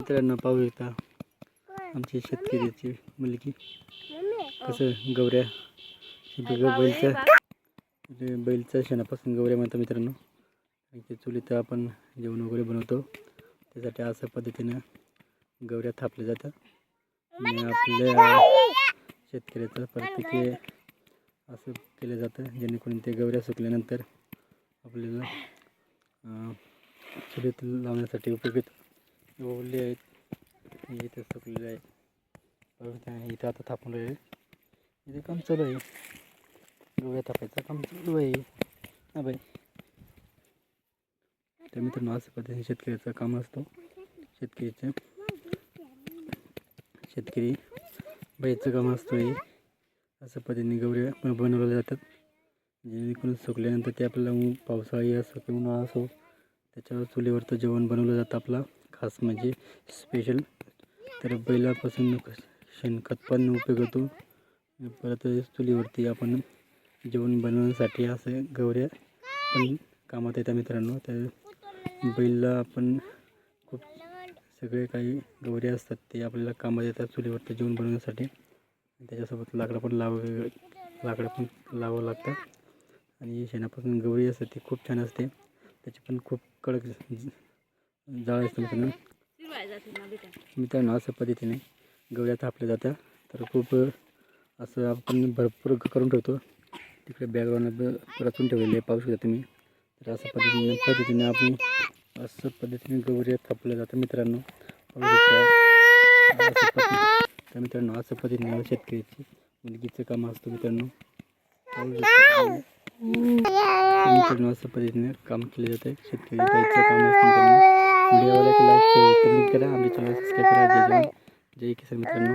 मित्रांनो पाहू शकता आमची शेतकऱ्याची मुलगी. कसं गवऱ्या. बैलच्या बैलच्या शेणापासून गवऱ्या म्हणतात मित्रांनो. आणि ते चुलीत आपण जेवण वगैरे बनवतो. त्यासाठी अशा पद्धतीनं गवऱ्या थापल्या जातात. आणि आपल्या शेतकऱ्याचं प्रत्येक असं केलं जातं जेणेकरून ते गवऱ्या सुकल्यानंतर आपल्याला चुलीत लावण्यासाठी उपयोगी ओवले आहेत. हे इथे सुकलेले आहे इथं आता थापून आहे. इथे काम चालू आहे. गवळ्या थापायचं काम चालू आहे. हा बाई. तर मित्रांनो असं पद्धतीने शेतकऱ्याचं काम असतो. शेतकरीचं शेतकरी बाईचं काम असतो हे असं पद्धतीने गवऱ्या बनवल्या जातात. जेणेकरून सुकल्यानंतर ते आपल्याला पावसाळी असो किंवा उन्हाळा असो त्याच्यावर चुलीवरचं जेवण बनवलं जातं आपला. खास म्हणजे स्पेशल तर बैलापासून शेणखत पण उपयोग होतो. परत चुलीवरती आपण जेवण बनवण्यासाठी असं गवऱ्या पण कामात येतात मित्रांनो. तर बैलला आपण खूप सगळे काही गवऱ्या असतात ते आपल्याला कामात येतात चुलीवरती जेवण बनवण्यासाठी. त्याच्यासोबत लाकडं पण लाव लाकडं पण लावावं लागतं आणि शेणापासून गवरी असते ती खूप छान असते. त्याची पण खूप कडक जाळ असतं मित्रांनो मित्रांनो असं पद्धतीने गवळ्या थापल्या जात्या. तर खूप असं आपण भरपूर करून ठेवतो. तिकडे बॅकग्राऊंड रचून ठेवलेले आहे. पाहू शकता तुम्ही. तर असं पद्धतीने पद्धतीने आपण असं पद्धतीने गवऱ्या थापल्या जातं मित्रांनो. तर मित्रांनो असं पद्धतीने शेतकऱ्याची मुलगीचं काम असतं मित्रांनो. मित्रांनो असं पद्धतीने काम केले जाते. शेतकरी काम असतं लिंक करा आमच्या चॅनल सबस्क्राईब करा जय जय किसान मित्रांनो